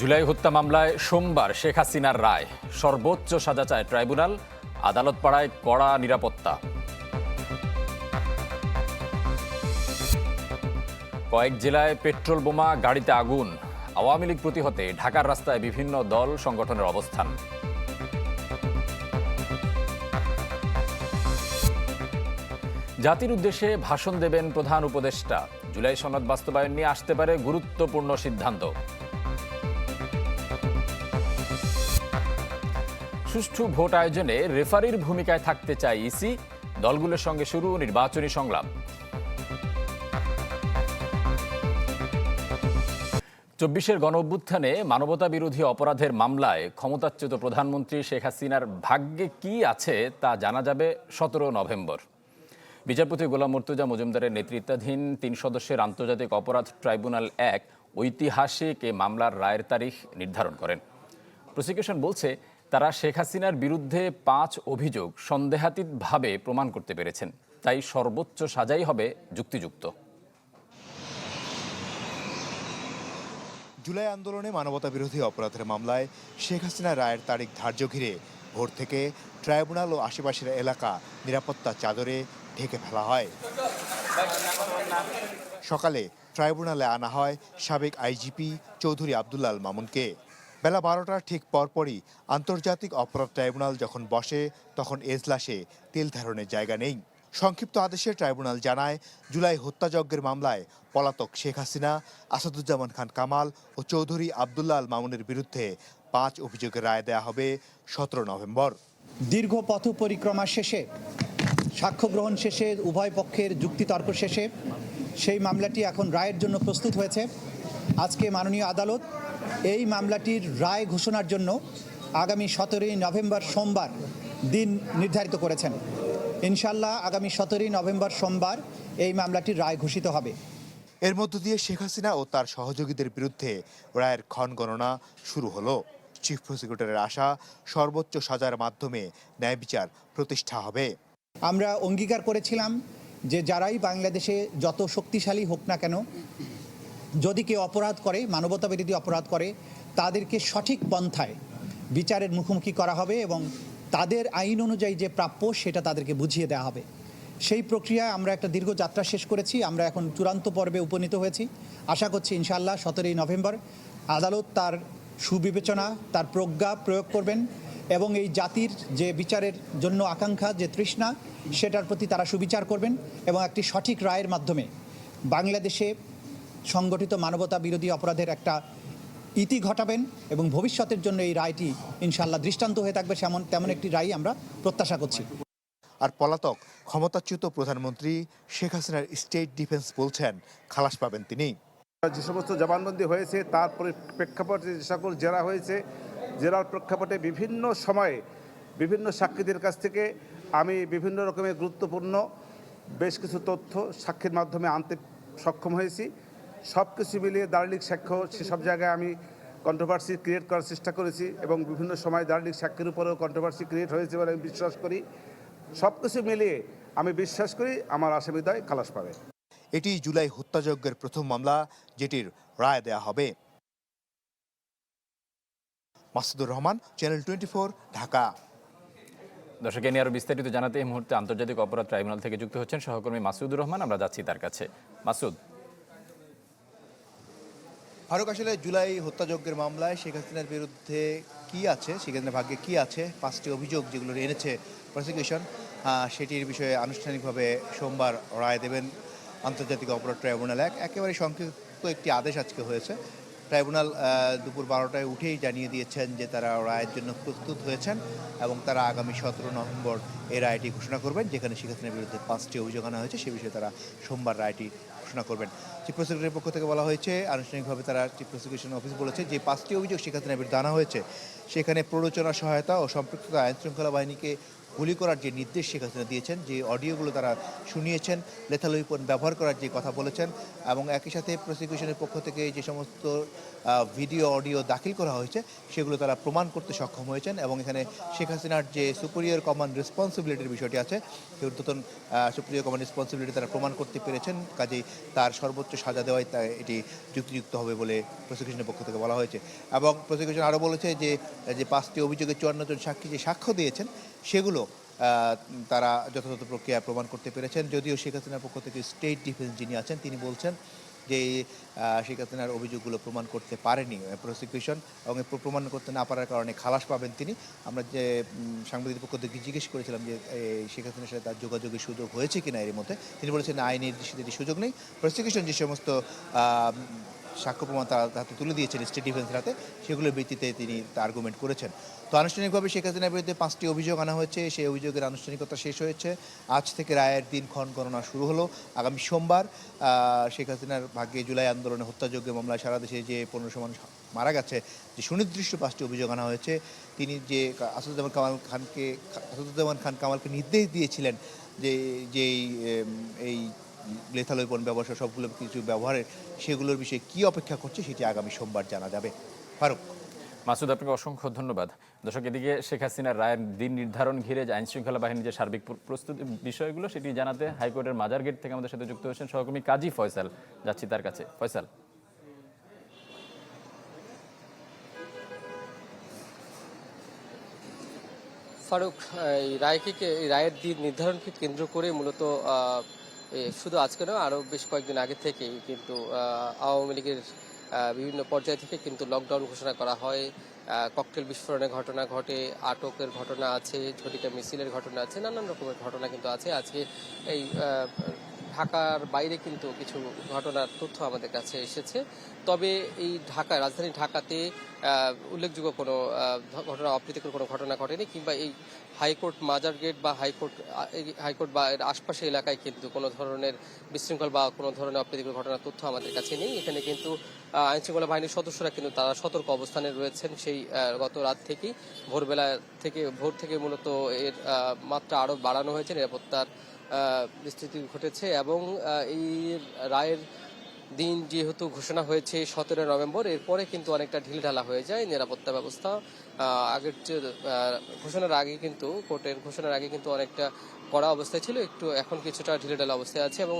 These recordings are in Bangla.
জুলাই হত্যা মামলায় সোমবার শেখ হাসিনার রায়। সর্বোচ্চ সাজা চায় ট্রাইব্যুনাল আদালত পাড়ায় কড়া নিরাপত্তা। কয়েক জেলায় পেট্রোল বোমা, গাড়িতে আগুন। আওয়ামী লীগ প্রতিহতে ঢাকার রাস্তায় বিভিন্ন দল সংগঠনের অবস্থান। জাতির উদ্দেশ্যে ভাষণ দেবেন প্রধান উপদেষ্টা। জুলাই সনদ বাস্তবায়ন নিয়ে আসতে পারে গুরুত্বপূর্ণ সিদ্ধান্ত। সুষ্ঠু ভোট আয়োজনে রেফারির ভূমিকায় থাকতে চায় ইসি। দলগুলোর সঙ্গে শুরু নির্বাচনী সংগ্রাম। চব্বিশের গণ অভ্যুত্থানে মানবতা বিরোধী অপরাধের মামলায় ক্ষমতাচ্যুত প্রধানমন্ত্রী শেখ হাসিনার ভাগ্যে কি আছে তা জানা যাবে সতেরো নভেম্বর। বিচারপতি গোলাম মর্তুজা মজুমদারের নেতৃত্বাধীন তিন সদস্যের আন্তর্জাতিক অপরাধ ট্রাইব্যুনাল এক ঐতিহাসিক এ মামলার রায়ের তারিখ নির্ধারণ করেন। প্রসিকিউশন বলছে তারা শেখ হাসিনার বিরুদ্ধে পাঁচ অভিযোগ সন্দেহাতীতভাবে প্রমাণ করতে পেরেছেন। তাই সর্বোচ্চ সাজাই হবে যুক্তিযুক্ত। জুলাই আন্দোলনে মানবতা বিরোধী অপরাধের মামলায় শেখ হাসিনা রায়ের তারিখ ধার্য ঘিরে ভোর থেকে ট্রাইব্যুনাল ও আশেপাশের এলাকা নিরাপত্তা চাদরে ঢেকে ফেলা হয়। সকালে ট্রাইব্যুনালে আনা হয় সাবেক আইজিপি চৌধুরী আবদুল্লাল মামুনকে। বেলা বারোটার ঠিক পরপরই আন্তর্জাতিক অপরাধ ট্রাইব্যুনাল যখন বসে, তখন এজলাসে তেল ধারণের জায়গা নেই। সংক্ষিপ্ত আদেশে ট্রাইব্যুনাল জানায়, জুলাই হত্যাযজ্ঞের মামলায় পলাতক শেখ হাসিনা, আসাদুজ্জামান খান কামাল ও চৌধুরী আবদুল্লাহ আল মামুনের বিরুদ্ধে পাঁচ অভিযোগের রায় দেয়া হবে সতেরো নভেম্বর। দীর্ঘ পথ পরিক্রমা শেষে, সাক্ষ্য গ্রহণ শেষে, উভয় পক্ষের যুক্তিতর্ক শেষে সেই মামলাটি এখন রায়ের জন্য প্রস্তুত হয়েছে। আজকে মাননীয় আদালত এই মামলাটির রায় ঘোষণার জন্য আগামী সতেরোই নভেম্বর সোমবার দিন নির্ধারিত করেছেন। ইনশাল্লাহ আগামী সতেরোই নভেম্বর সোমবার এই মামলাটির রায় ঘোষিত হবে। এর মধ্য দিয়ে শেখ হাসিনা ও তার সহযোগীদের বিরুদ্ধে রায়ের ক্ষণ গণনা শুরু হলো। চিফ প্রসিকিউটরের আশা সর্বোচ্চ সাজার মাধ্যমে ন্যায় বিচার প্রতিষ্ঠা হবে। আমরা অঙ্গীকার করেছিলাম যে যারাই বাংলাদেশে যত শক্তিশালী হোক না কেন যদি কেউ অপরাধ করে, মানবতা বিরোধী অপরাধ করে, তাদেরকে সঠিক পন্থায় বিচারের মুখোমুখি করা হবে এবং তাদের আইন অনুযায়ী যে প্রাপ্য সেটা তাদেরকে বুঝিয়ে দেওয়া হবে। সেই প্রক্রিয়ায় আমরা একটা দীর্ঘ যাত্রা শেষ করেছি, আমরা এখন চূড়ান্ত পর্বে উপনীত হয়েছি। আশা করছি ইনশাআল্লাহ সতেরোই নভেম্বর আদালত তার সুবিবেচনা, তার প্রজ্ঞা প্রয়োগ করবেন এবং এই জাতির যে বিচারের জন্য আকাঙ্ক্ষা, যে তৃষ্ণা, সেটার প্রতি তারা সুবিচার করবেন এবং একটি সঠিক রায়ের মাধ্যমে বাংলাদেশে সংগঠিত মানবতা বিরোধী অপরাধের একটা ইতি ঘটাবেন এবং ভবিষ্যতের জন্য এই রায়টি ইনশাল্লাহ দৃষ্টান্ত হয়ে থাকবে সেমন তেমন একটি রায় আমরা প্রত্যাশা করছি। আর পলাতক ক্ষমতাচ্যুত প্রধানমন্ত্রী শেখ হাসিনার স্টেট ডিফেন্স বলছেন খালাস পাবেন তিনি। যে সমস্ত জবানবন্দি হয়েছে তার প্রেক্ষাপটে যে সকল জেরা হয়েছে জেরার প্রেক্ষাপটে বিভিন্ন সময়ে বিভিন্ন সাক্ষীদের কাছ থেকে আমি বিভিন্ন রকমের গুরুত্বপূর্ণ বেশ কিছু তথ্য সাক্ষীর মাধ্যমে আনতে সক্ষম হয়েছি। সব কিছু মিলিয়ে দার্লিক সাক্ষ্য সেসব জায়গায় আমি কন্ট্রোভার্সি ক্রিয়েট করার চেষ্টা করেছি এবং বিভিন্ন সময় দার্লিক সাক্ষীর উপরেও কন্ট্রোভার্সি ক্রিয়েট হয়েছে বলে আমি বিশ্বাস করি। সব কিছু মিলিয়ে আমি বিশ্বাস করি আমার আসামিদায় খালাস পাবে। এটি জুলাই হত্যাযজ্ঞের প্রথম মামলা যেটির রায় দেয়া হবে। Masudur Rahman channel twenty Dhaka. দর্শক এ নিয়ে আরও বিস্তারিত জানাতে এই মুহূর্তে আন্তর্জাতিক অপরাধ ট্রাইব্যুনাল থেকে যুক্ত হচ্ছেন সহকর্মী মাসুদুর রহমান। আমরা যাচ্ছি তার কাছে। মাসুদ ফারুক, আসলে জুলাই হত্যাযজ্ঞের মামলায় শেখ হাসিনার বিরুদ্ধে কি আছে? শেখ হাসিনার ভাগ্যে কি আছে? পাঁচটি অভিযোগ যেগুলো এনেছে প্রসিকিউশন সেটির বিষয়ে আনুষ্ঠানিকভাবে সোমবার রায় দেবেন আন্তর্জাতিক অপরাধ ট্রাইব্যুনাল। এক একেবারে সংক্ষিপ্ত একটি আদেশ আজকে হয়েছে। ট্রাইব্যুনাল দুপুর বারোটায় উঠেই জানিয়ে দিয়েছেন যে তারা রায়ের জন্য প্রস্তুত হয়েছেন এবং তারা আগামী সতেরো নভেম্বর এই রায়টি ঘোষণা করবেন, যেখানে শেখ হাসিনার বিরুদ্ধে পাঁচটি অভিযোগ আনা হয়েছে। সে বিষয়ে তারা সোমবার রায়টি ঘোষণা করবেন। চিফ প্রসিকিউটরের পক্ষ থেকে বলা হয়েছে, আনুষ্ঠানিকভাবে তারা চিফ প্রসিকিউশন অফিস বলেছে যে পাঁচটি অভিযোগ শেখ হাসিনার বিরুদ্ধে আনা হয়েছে। সেখানে প্ররোচনা, সহায়তা ও সম্পৃক্ততা আইনশৃঙ্খলা বাহিনীকে গুলি করার যে নির্দেশ শেখ হাসিনা দিয়েছেন, যে অডিওগুলো তারা শুনিয়েছেন লেথাল ওয়েপন ব্যবহার করার যে কথা বলেছেন এবং একই সাথে প্রসিকিউশনের পক্ষ থেকে যে সমস্ত ভিডিও, অডিও দাখিল করা হয়েছে, সেগুলো তারা প্রমাণ করতে সক্ষম হয়েছেন এবং এখানে শেখ হাসিনার যে সুপিরিয়র কমান্ড রেসপন্সিবিলিটির বিষয়টি আছে, সেই ঊর্ধ্বতন সুপিরিয়র কমান্ড রেসপন্সিবিলিটি তারা প্রমাণ করতে পেরেছেন, কাজেই তার সর্বোচ্চ সাজা দেওয়াই তা, এটি যুক্তিযুক্ত হবে বলে প্রসিকিউশনের পক্ষ থেকে বলা হয়েছে। এবং প্রসিকিউশন আরও বলেছে যে যে পাঁচটি অভিযোগে চুয়ান্ন জন সাক্ষী যে সাক্ষ্য দিয়েছেন, সেগুলো তারা যথাযথ প্রক্রিয়া প্রমাণ করতে পেরেছেন। যদিও শেখ হাসিনার পক্ষ থেকে স্টেট ডিফেন্স যিনি আছেন, তিনি বলছেন যে শেখ হাসিনার অভিযোগগুলো প্রমাণ করতে পারেনি প্রসিকিউশন এবং প্রমাণ করতে না পারার কারণে খালাস পাবেন তিনি। আমরা যে সাংবাদিক পক্ষ থেকে জিজ্ঞেস করেছিলাম যে শেখ হাসিনার সাথে তার যোগাযোগের সুযোগ হয়েছে কিনা এর মধ্যে, তিনি বলেছেন আইনের এটি সুযোগ নেই। প্রসিকিউশন যে সমস্ত সাক্ষ্য প্রমাণ তার হাতে তুলে দিয়েছেন স্টেট ডিফেন্সের হাতে, সেগুলোর ভিত্তিতে তিনি তা আর্গুমেন্ট করেছেন। তো আনুষ্ঠানিকভাবে শেখ হাসিনার বিরুদ্ধে পাঁচটি অভিযোগ আনা হয়েছে, সেই অভিযোগের আনুষ্ঠানিকতা শেষ হয়েছে। আজ থেকে রায়ের দিন ক্ষণ গণনা শুরু হলো। আগামী সোমবার শেখ হাসিনার ভাগ্যে জুলাই আন্দোলনে হত্যাযোগ্য মামলায় সারা দেশে যে পনেরোশো মানুষ মারা গেছে, যে সুনির্দিষ্ট পাঁচটি অভিযোগ আনা হয়েছে। তিনি যে আসাদুজ্জামান কামাল খানকে, আসাদুজ্জামান খান কামালকে নির্দেশ দিয়েছিলেন যে, যেই এই লেথাল ওয়েপন ব্যবসা সবগুলো কিছু ব্যবহারের সেগুলোর বিষয়ে কি অপেক্ষা করছে সেটি আগামী সোমবার জানা যাবে। ফারুক। মাসুদ আপনাকে অসংখ্য ধন্যবাদ। দর্শক এদিকে শেখ হাসিনার রায়ের দিন নির্ধারণ ঘিরে যে আইন শৃঙ্খলা বাহিনীর যে সার্বিক প্রস্তুতি বিষয়গুলো সেটি জানাতে হাইকোর্টের মাজার গেট থেকে আমাদের সাথে যুক্ত হয়েছেন সহকর্মী কাজী ফয়সাল। যাচ্ছি তার কাছে। ফয়সাল। ফারুক এই রায়কে এই রায়ের দিন নির্ধারণকে কেন্দ্র করে মূলত শুধু আজকে নয় আরও বেশ কয়েকদিন আগে থেকেই কিন্তু আওয়ামী লীগের বিভিন্ন পর্যায় থেকে কিন্তু লকডাউন ঘোষণা করা হয়। ককটেল বিস্ফোরণের ঘটনা ঘটে, আটকের ঘটনা আছে, ঝটিকা মিছিলের ঘটনা আছে, নানান রকমের ঘটনা কিন্তু আছে। আজকে এই ঢাকার বাইরে কিন্তু কিছু ঘটনার তথ্য আমাদের কাছে এসেছে। তবে এই ঢাকা, রাজধানী ঢাকাতে উল্লেখযোগ্য কোনো ঘটনা, অপ্রীতিকর কোনো ঘটনা ঘটেনি কিংবা এই হাইকোর্ট মাজার গেট বা হাইকোর্ট হাইকোর্ট বা এর আশপাশে এলাকায় কিন্তু কোনো ধরনের বিশৃঙ্খল বা কোনো ধরনের অপ্রীতিকর ঘটনার তথ্য আমাদের কাছে নেই। এখানে কিন্তু আইনশৃঙ্খলা বাহিনীর সদস্যরা কিন্তু তারা সতর্ক অবস্থানে রয়েছেন সেই গত রাত থেকেই। ভোরবেলা থেকে, ভোর থেকে মূলত এর মাত্রা আরও বাড়ানো হয়েছে। নিরাপত্তার বিস্তৃতি ঘটেছে এবং এই রায়ের দিন যেহেতু ঘোষণা হয়েছে সতেরো নভেম্বর, এরপরে কিন্তু অনেকটা ঢিলঢালা হয়ে যায় নিরাপত্তা ব্যবস্থা। আগের ঘোষণার আগে কিন্তু, কোর্টের ঘোষণার আগে কিন্তু অনেকটা কড়া অবস্থায় ছিল, একটু এখন কিছুটা ঢিলেঢালা অবস্থায় আছে এবং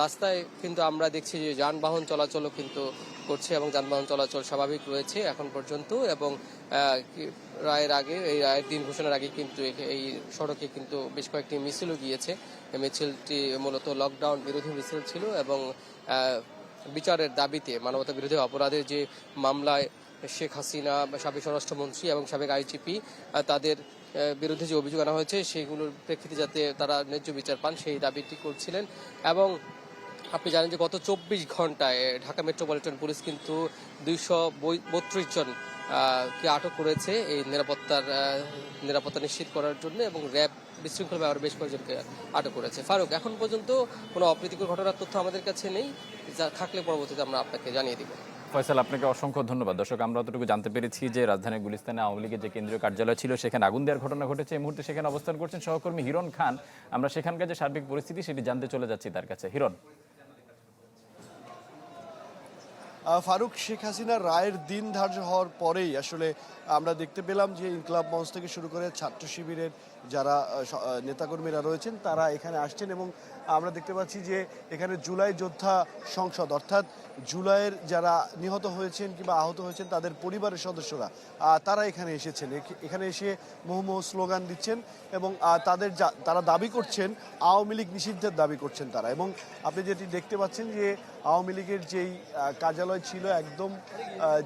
রাস্তায় কিন্তু আমরা দেখছি যে যানবাহন চলাচলও কিন্তু করছে এবং যানবাহন চলাচল স্বাভাবিক রয়েছে এখন পর্যন্ত এবং রায়ের আগে, এই রায়ের দিন ঘোষণার আগে কিন্তু এই সড়কে কিন্তু বেশ কয়েকটি মিছিলও গিয়েছে। মিছিলটি মূলত লকডাউন বিরোধী মিছিল ছিল এবং বিচারের দাবিতে, মানবতা বিরোধী অপরাধের যে মামলায় শেখ হাসিনা, সাবেক স্বরাষ্ট্রমন্ত্রী এবং সাবেক আইজিপি তাদের বিরুদ্ধে যে অভিযোগ আনা হয়েছে, সেগুলোর প্রেক্ষিতে যাতে তারা ন্যায্য বিচার পান, সেই দাবিটি করছিলেন এবং আপনি জানেন যে গত চব্বিশ ঘন্টায় ঢাকা মেট্রোপলিটন পুলিশ কিন্তু দুইশো বত্রিশ জন কে আটক করেছে এই নিরাপত্তার নিরাপত্তা নিশ্চিত করার জন্য এবং র্যাব বিশৃঙ্খল ব্যবহার বেশ কয়েকজনকে আটক করেছে। ফারুক, এখন পর্যন্ত কোনো অপ্রীতিকর ঘটনার তথ্য আমাদের কাছে নেই, যা থাকলে পরবর্তীতে আমরা আপনাকে জানিয়ে দিব। ফয়সাল, আপনাকে অসংখ্য ধন্যবাদ। দর্শক, আমরা অতটুকু জানতে পেরেছি যে রাজধানীর গুলিস্তানে আওয়ামী লীগের যে কেন্দ্রীয় কার্যালয় ছিল, সেখানে আগুন দেওয়ার ঘটনা ঘটেছে। এই মুহূর্তে সেখানে অবস্থান করছেন সহকর্মী হিরণ খান। আমরা সেখানকার যে সার্বিক পরিস্থিতি, সেটি জানতে চলে যাচ্ছি তার কাছে। হিরণ। ফারুক, শেখ হাসিনা রায়ের দিন ধার্য হওয়ার পরেই আসলে আমরা দেখতে পেলাম যে ইনকলাব মঞ্চ থেকে শুরু করে ছাত্র শিবিরের যারা নেতাকর্মীরা রয়েছেন, তারা এখানে আসছেন এবং আমরা দেখতে পাচ্ছি যে এখানে জুলাই যোদ্ধা সংসদ, অর্থাৎ জুলাইয়ের যারা নিহত হয়েছেন কিংবা আহত হয়েছেন, তাদের পরিবারের সদস্যরা তারা এখানে এসেছেন। এখ- এখানে এসে মোহমো স্লোগান দিচ্ছেন এবং তাদের তারা দাবি করছেন, আওয়ামী লীগ নিষিদ্ধের দাবি করছেন তারা। এবং আপনি যেটি দেখতে পাচ্ছেন যে, আওয়ামী লীগের যেই কার্যালয় ছিল একদম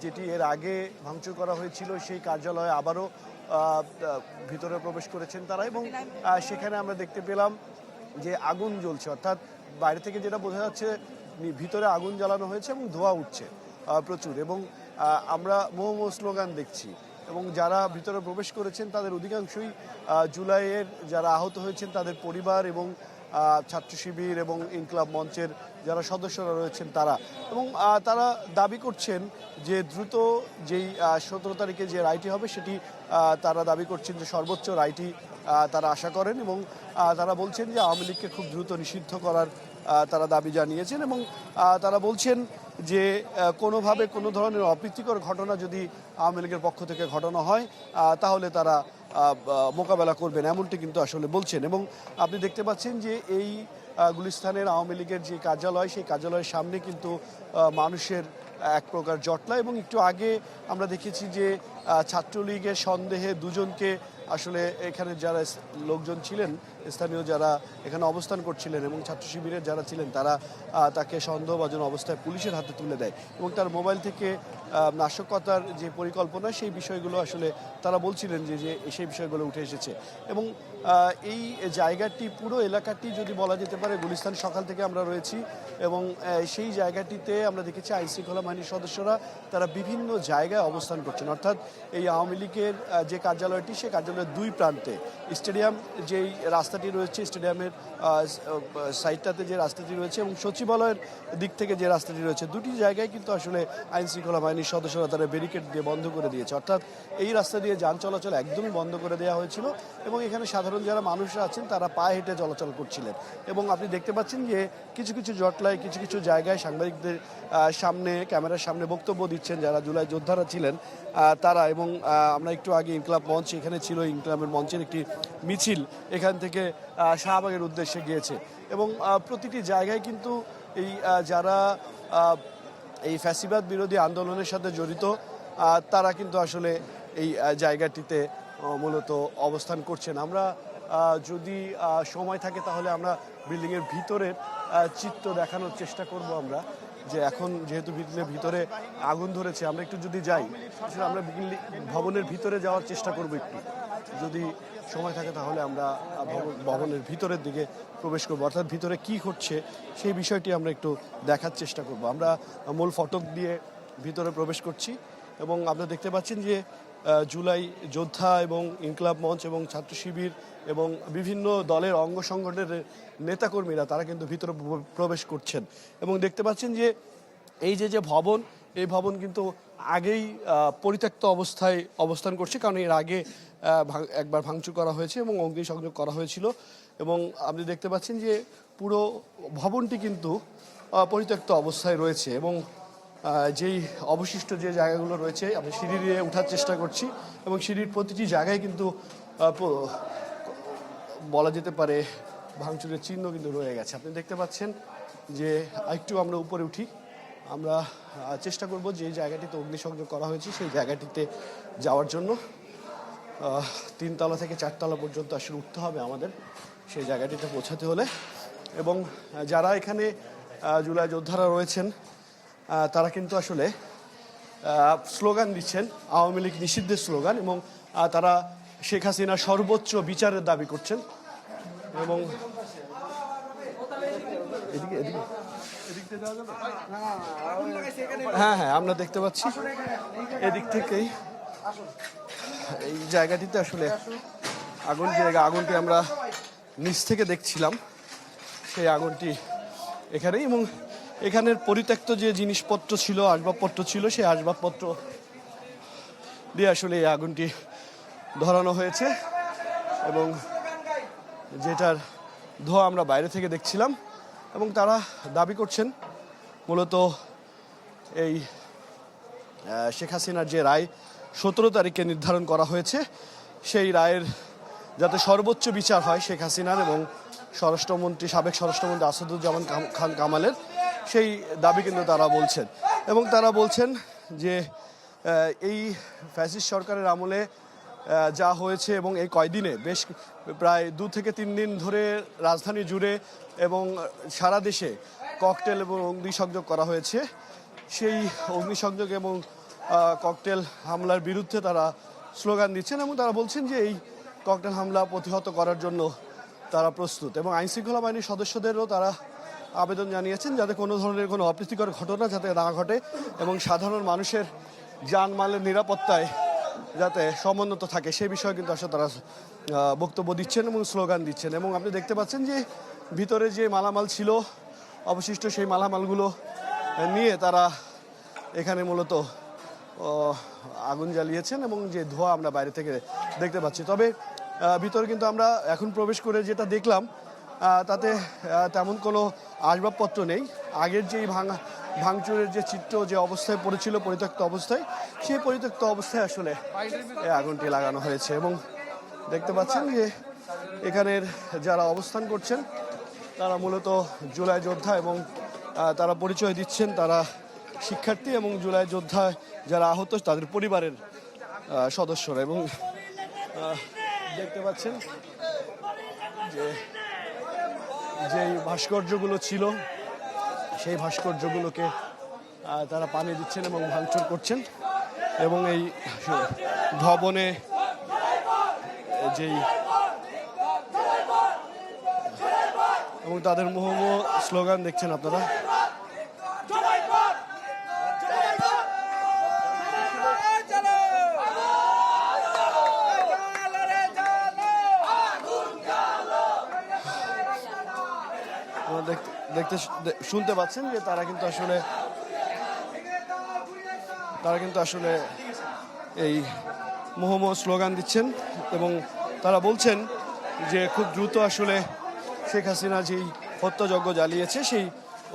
যেটি এর আগে ভাঙচুর করা হয়েছিল, সেই কার্যালয়ে আবারও ভিতরে প্রবেশ করেছেন তারা এবং সেখানে আমরা দেখতে পেলাম যে আগুন জ্বলছে। অর্থাৎ বাইরে থেকে যেটা বোঝা যাচ্ছে ভিতরে আগুন জ্বালানো হয়েছে এবং ধোঁয়া উঠছে প্রচুর। এবং আমরা মোমো স্লোগান দেখছি। এবং যারা ভিতরে প্রবেশ করেছেন, তাদের অধিকাংশই জুলাইয়ের যারা আহত হয়েছেন, তাদের পরিবার এবং ছাত্র শিবির এবং ইনকলাব মঞ্চের যারা সদস্যরা রয়েছেন তারা। এবং তারা দাবি করছেন যে দ্রুত যেই সতেরো তারিখে যে রায়টি হবে, সেটি তারা দাবি করছেন যে সর্বোচ্চ রায়টি তারা আশা করেন এবং তারা বলছেন যে আওয়ামী লীগকে খুব দ্রুত নিষিদ্ধ করার তারা দাবি জানিয়েছেন এবং তারা বলছেন যে কোনোভাবে কোনো ধরনের অপ্রীতিকর ঘটনা যদি আওয়ামী লীগের পক্ষ থেকে ঘটনা হয় তাহলে তারা মোকাবেলা করবেন এমনটি কিন্তু আসলে বলছেন এবং আপনি দেখতে পাচ্ছেন যে এই গুলিস্তানের আওয়ামী লীগের যে কার্যালয়, সেই কার্যালয়ের সামনে কিন্তু মানুষের এক প্রকার জটলা এবং একটু আগে আমরা দেখেছি যে ছাত্রলীগের সন্দেহে দুজনকে আসলে এখানে যারা লোকজন ছিলেন স্থানীয় যারা এখানে অবস্থান করছিলেন এবং ছাত্র শিবিরের যারা ছিলেন, তারা তাকে সন্দেহভাজন অবস্থায় পুলিশের হাতে তুলে দেয় এবং তার মোবাইল থেকে নাশকতার যে পরিকল্পনা, সেই বিষয়গুলো আসলে তারা বলছিলেন যে যে সেই বিষয়গুলো উঠে এসেছে। এবং এই জায়গাটি, পুরো এলাকাটি যদি বলা যেতে পারে, গুলিস্তান সকাল থেকে আমরা রয়েছি এবং সেই জায়গাটিতে আমরা দেখেছি আইন শৃঙ্খলা বাহিনীর সদস্যরা তারা বিভিন্ন জায়গায় অবস্থান করছেন। অর্থাৎ এই আওয়ামী লীগের যে কার্যালয়টি সেই কার্যালয়ের দুই প্রান্তে স্টেডিয়াম, যেই রাস্তাটি রয়েছে, স্টেডিয়ামের সাইডটাতে যে রাস্তাটি রয়েছে এবং সচিবালয়ের দিক থেকে যে রাস্তাটি রয়েছে, দুটি জায়গায় কিন্তু আসলে আইন শৃঙ্খলা বাহিনীর সদস্যরা তারা ব্যারিকেড দিয়ে বন্ধ করে দিয়েছে। অর্থাৎ এই রাস্তা দিয়ে যান চলাচল একদমই বন্ধ করে দেওয়া হয়েছিল এবং এখানে সাধারণ যারা মানুষরা আছেন, তারা পায়ে হেঁটে চলাচল করছিলেন। এবং আপনি দেখতে পাচ্ছেন যে কিছু কিছু জটলায়, কিছু কিছু জায়গায় সাংবাদিকদের সামনে, ক্যামেরার সামনে বক্তব্য দিচ্ছেন যারা জুলাই যোদ্ধারা ছিলেন তারা এবং আমরা একটু আগে ইনকলাব মঞ্চ, এখানে ছিল ইনকলাবের মঞ্চের একটি মিছিল। এখান থেকে শাহবাগের উদ্দেশ্যে গিয়েছে। এবং প্রতিটি জায়গায় কিন্তু এই যারা এই ফ্যাসিবাদ বিরোধী আন্দোলনের সাথে জড়িত তারা কিন্তু আসলে এই জায়গাটিতে মূলত অবস্থান করছেন। আমরা যদি সময় থাকে তাহলে আমরা বিল্ডিংয়ের ভিতরের চিত্র দেখানোর চেষ্টা করব আমরা, যে এখন যেহেতু বিল্ডিংয়ের ভিতরে আগুন ধরেছে, আমরা একটু যদি যাই আমরা ভবনের ভিতরে যাওয়ার চেষ্টা করব একটু। যদি সময় থাকে, তাহলে আমরা ভবনের ভিতরের দিকে প্রবেশ করব। অর্থাৎ ভিতরে কি ঘটছে সেই বিষয়টি আমরা একটু দেখার চেষ্টা করব। আমরা মূল ফটক দিয়ে ভিতরে প্রবেশ করছি এবং আপনারা দেখতে পাচ্ছেন যে জুলাই যোদ্ধা এবং ইনকলাব মঞ্চ এবং ছাত্র শিবির এবং বিভিন্ন দলের অঙ্গ সংগঠনের নেতাকর্মীরা, তারা কিন্তু ভিতরে প্রবেশ করছেন। এবং দেখতে পাচ্ছেন যে, এই যে যে ভবন, এই ভবন কিন্তু আগেই পরিত্যক্ত অবস্থায় অবস্থান করছে, কারণ এর আগে একবার ভাঙচুর করা হয়েছে এবং অগ্নিসংযোগ করা হয়েছিল। এবং আপনি দেখতে পাচ্ছেন যে পুরো ভবনটি কিন্তু পরিত্যক্ত অবস্থায় রয়েছে এবং যেই অবশিষ্ট যে জায়গাগুলো রয়েছে, আমি সিঁড়ি দিয়ে ওঠার চেষ্টা করছি এবং সিঁড়ির প্রতিটি জায়গায় কিন্তু বলা যেতে পারে ভাঙচুরের চিহ্ন কিন্তু রয়ে গেছে। আপনি দেখতে পাচ্ছেন যে একটু আমরা উপরে উঠি। আমরা চেষ্টা করব যে জায়গাটিতে অগ্নিসংযোগ করা হয়েছে, সেই জায়গাটিতে যাওয়ার জন্য। তিনতলা থেকে চারতলা পর্যন্ত আসলে উঠতে হবে আমাদের সেই জায়গাটিতে পৌঁছাতে হলে। এবং যারা এখানে জুলাই যোদ্ধারা রয়েছেন তারা কিন্তু আসলে স্লোগান দিচ্ছেন, আওয়ামী লীগ নিষিদ্ধের স্লোগান এবং তারা শেখ হাসিনা সর্বোচ্চ বিচারের দাবি করছেন। এবং এদিকে এদিকে। এদিক থেকে যাওয়া যাবে? হ্যাঁ হ্যাঁ আমরা দেখতে পাচ্ছি। এদিক থেকেই। এই জায়গাটিতে আসলে আগুন জায়গা আগুনটি আমরা নিচ থেকে দেখছিলাম সেই আগুনটি এখানেই এবং এখানের পরিত্যক্ত যে জিনিসপত্র ছিল আসবাবপত্র ছিল সেই আসবাবপত্র দিয়ে আসলে এই আগুনটি ধরানো হয়েছে এবং যেটার ধোঁয়া আমরা বাইরে থেকে দেখছিলাম এবং তারা দাবি করছেন মূলত এই শেখ হাসিনার যে রায় সতেরো তারিখে নির্ধারণ করা হয়েছে, সেই রায়ের যাতে সর্বোচ্চ বিচার হয় শেখ হাসিনার এবং স্বরাষ্ট্রমন্ত্রী, সাবেক স্বরাষ্ট্রমন্ত্রী আসাদুজ্জামান খান কামালের, সেই দাবি কিন্তু তারা বলছেন। এবং তারা বলছেন যে এই ফ্যাসিস্ট সরকারের আমলে যা হয়েছে এবং এই কয়দিনে বেশ প্রায় দু থেকে তিন দিন ধরে রাজধানী জুড়ে এবং সারা দেশে ককটেল এবং অগ্নিসংযোগ করা হয়েছে। সেই অগ্নিসংযোগ এবং ককটেল হামলার বিরুদ্ধে তারা স্লোগান দিচ্ছেন এবং তারা বলছেন যে এই ককটেল হামলা প্রতিহত করার জন্য তারা প্রস্তুত এবং আইনশৃঙ্খলা বাহিনীর সদস্যদেরও তারা আবেদন জানিয়েছেন যাতে কোনো ধরনের কোনো অপ্রীতিকর ঘটনা যাতে না ঘটে এবং সাধারণ মানুষের জানমালের নিরাপত্তায় যাতে সমুন্নত থাকে, সে বিষয়ে কিন্তু আসলে তারা বক্তব্য দিচ্ছেন এবং স্লোগান দিচ্ছেন। এবং আপনি দেখতে পাচ্ছেন যে ভিতরে যে মালামাল ছিল, অবশিষ্ট সেই মালামালগুলো নিয়ে তারা এখানে মূলত আগুন জ্বালিয়েছেন এবং যে ধোঁয়া আমরা বাইরে থেকে দেখতে পাচ্ছি। তবে ভিতরে কিন্তু আমরা এখন প্রবেশ করে যেটা দেখলাম তাতে তেমন কোনো আসবাবপত্র নেই। আগের যেই ভাঙা, ভাঙচুরের যে চিত্র, যে অবস্থায় পড়েছিল, পরিত্যক্ত অবস্থায়, সেই পরিত্যক্ত অবস্থায় আসলে এই আগুনটি লাগানো হয়েছে এবং দেখতে পাচ্ছেন যে এখানের যারা অবস্থান করছেন, তারা মূলত জুলাই যোদ্ধা এবং তারা পরিচয় দিচ্ছেন তারা শিক্ষার্থী এবং জুলাই যোদ্ধায় যারা আহত, তাদের পরিবারের সদস্যরা এবং দেখতে পাচ্ছেন যে যেই ভাস্কর্যগুলো ছিল, সেই ভাস্কর্যগুলোকে তারা পানি দিচ্ছেন এবং ভাঙচুর করছেন। এবং এই ভবনে যেই এবং তাদের মোহমো স্লোগান দেখছেন আপনারা আপনারা। দেখতে শুনতে পাচ্ছেন যে তারা কিন্তু আসলে, তারা কিন্তু আসলে এই মোহম স্লোগান দিচ্ছেন এবং তারা বলছেন যে খুব দ্রুত আসলে শেখ হাসিনা যেই হত্যাযজ্ঞ জ্বালিয়েছে, সেই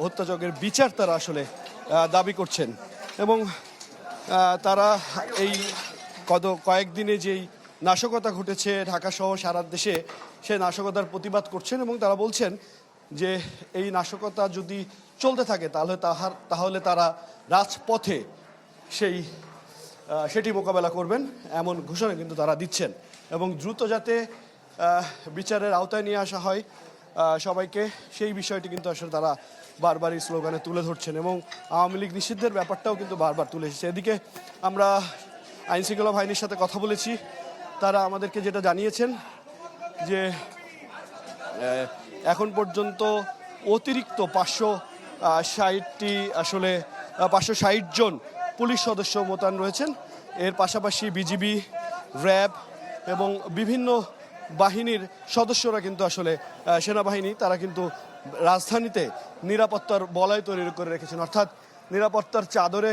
হত্যাযজ্ঞের বিচার তারা আসলে দাবি করছেন। এবং তারা এই কত কয়েকদিনে যেই নাশকতা ঘটেছে ঢাকা সহ সারা দেশে, সেই নাশকতার প্রতিবাদ করছেন এবং তারা বলছেন যে এই নাশকতা যদি চলতে থাকে, তাহলে তাহার, তাহলে তারা রাজপথে সেই সেটি মোকাবেলা করবেন এমন ঘোষণা কিন্তু তারা দিচ্ছেন। এবং দ্রুত যাতে বিচারের আওতায় নিয়ে আসা হয় সবাইকে সেই বিষয়টি কিন্তু আসলে তারা বারবার এই স্লোগানে তুলে ধরছেন এবং আওয়ামী লীগ নিষিদ্ধের ব্যাপারটাও কিন্তু বারবার তুলে এসেছে। এদিকে আমরা আইন শৃঙ্খলা বাহিনীর সাথে কথা বলেছি। তারা আমাদেরকে যেটা জানিয়েছেন যে এখন পর্যন্ত অতিরিক্ত পাঁচশো ষাটটি, আসলে পাঁচশো ষাট জন পুলিশ সদস্য মোতায়েন রয়েছেন। এর পাশাপাশি বিজিবি, র্যাব এবং বিভিন্ন বাহিনীর সদস্যরা কিন্তু আসলে সেনাবাহিনী, তারা কিন্তু রাজধানীতে নিরাপত্তার বলয় তৈরি করে রেখেছেন। অর্থাৎ নিরাপত্তার চাদরে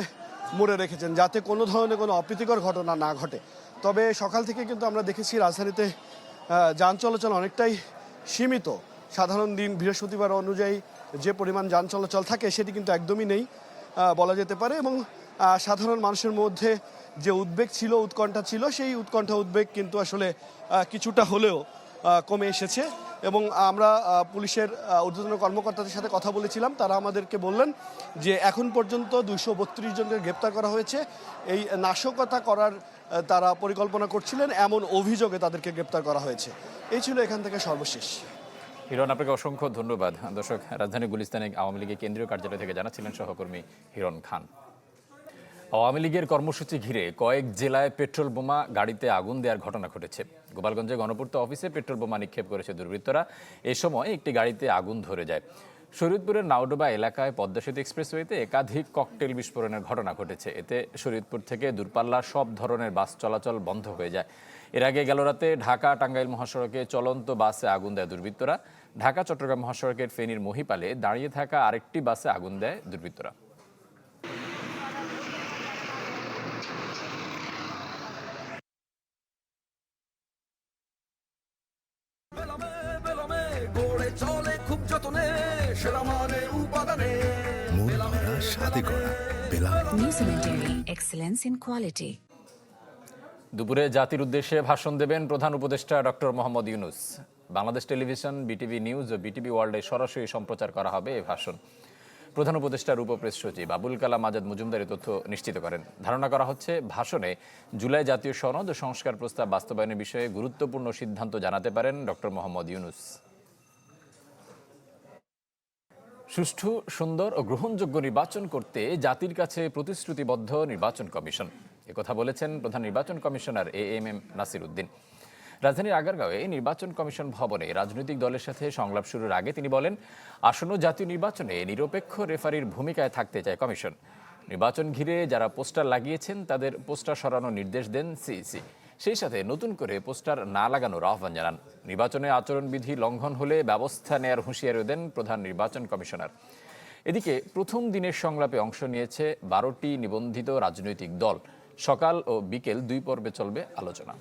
মুড়ে রেখেছেন, যাতে কোনো ধরনের কোনো অপ্রীতিকর ঘটনা না ঘটে। তবে সকাল থেকে কিন্তু আমরা দেখেছি রাজধানীতে যান চলাচল অনেকটাই সীমিত। সাধারণ দিন বৃহস্পতিবার অনুযায়ী যে পরিমাণ যান চলাচল থাকে সেটি কিন্তু একদমই নেই বলা যেতে পারে। এবং সাধারণ মানুষের মধ্যে যে উদ্বেগ ছিল, উৎকণ্ঠা ছিল, সেই উৎকণ্ঠা উদ্বেগ কিন্তু আসলে কিছুটা হলেও কমে এসেছে। এবং আমরা পুলিশের ঊর্ধ্বতন কর্মকর্তাদের সাথে কথা বলেছিলাম। তারা আমাদেরকে বললেন যে, এখন পর্যন্ত দুশো বত্রিশ জনকে গ্রেপ্তার করা হয়েছে। এই নাশকতা করার তারা পরিকল্পনা করছিলেন। এমন অভিযোগে তাদেরকে গ্রেপ্তার করা হয়েছে। এই ছিল এখান থেকে সর্বশেষ। হিরণ, আপনাকে অসংখ্য ধন্যবাদ। দর্শক, রাজধানী গুলিস্তানে আওয়ামী লীগের কেন্দ্রীয় কার্যালয় থেকে জানাচ্ছিলেন সহকর্মী হিরণ খান। আওয়ামী লীগের কর্মসূচি ঘিরে কয়েক জেলায় পেট্রোল বোমা গাড়িতে আগুন দেওয়ার ঘটনা ঘটেছে। গোপালগঞ্জে গণপূর্ত অফিসে পেট্রোল বোমা নিক্ষেপ করেছে দুর্বৃত্তরা। এ সময় একটি গাড়িতে আগুন ধরে যায়। শরীয়তপুরের নাওডোবা এলাকায় পদ্মা সেতু এক্সপ্রেসওয়েতে একাধিক ককটেল বিস্ফোরণের ঘটনা ঘটেছে। এতে শরীয়তপুর থেকে দূরপাল্লা সব ধরনের বাস চলাচল বন্ধ হয়ে যায়। এর আগে গেল রাতে ঢাকা টাঙ্গাইল মহাসড়কে চলন্ত বাসে আগুন দেয় দুর্বৃত্তরা। ঢাকা চট্টগ্রাম মহাসড়কের ফেনীর মহিপালে দাঁড়িয়ে থাকা আরেকটি বাসে আগুন দেয় দুর্বৃত্তরা। বেলামে বেলামে গড়ে চলে খুব যতনে সেরা মানে উপাদানে মন ভরা স্বাদে গড়া বেলা। New Zealand Dairy, excellence in quality. দুপুরে জাতির উদ্দেশ্যে ভাষণ দেবেন প্রধান উপদেষ্টা doctor Mohammad Yunus. Bangladesh television, BTV news ও বিটিভি ওয়ার্ল্ডে সরাসরি সম্প্রচার করা হবে এই ভাষণ। প্রধান উপদেষ্টার উপপ্রেস সচিব আবুল কালাম আজাদ মজুমদার তথ্য নিশ্চিত করেন। ধারণা করা হচ্ছে, ভাষণে জুলাই জাতীয় সনদ ও সংস্কার প্রস্তাব বাস্তবায়নের বিষয়ে গুরুত্বপূর্ণ সিদ্ধান্ত জানাতে পারেন ডক্টর মোহাম্মদ ইউনুস। সুষ্ঠু, সুন্দর ও গ্রহণযোগ্য নির্বাচন করতে জাতির কাছে প্রতিশ্রুতিবদ্ধ নির্বাচন কমিশন। একথা বলেছেন প্রধান নির্বাচন commissioner A M M Nasir Uddin রাজধানীর আগারগাঁওয়ে নির্বাচন কমিশন ভবনে রাজনৈতিক দলের সাথে সংলাপ শুরুর আগে তিনি বলেন, আসন্ন জাতীয় নির্বাচনে নিরপেক্ষ রেফারির ভূমিকায় থাকতে চায় কমিশন। নির্বাচন ঘিরে যারা পোস্টার লাগিয়েছেন, তাদের পোস্টার সরানোর নির্দেশ দেন সিইসি সেই সাথে নতুন করে পোস্টার না লাগানোর আহ্বান জানান। নির্বাচনে আচরণবিধি লঙ্ঘন হলে ব্যবস্থা নেয়ার হুঁশিয়ারি দেন প্রধান নির্বাচন কমিশনার। এদিকে প্রথম দিনের সংলাপে অংশ নিয়েছে বারোটি নিবন্ধিত রাজনৈতিক দল। সকাল ও বিকেল দুই পর্বে চলবে আলোচনা।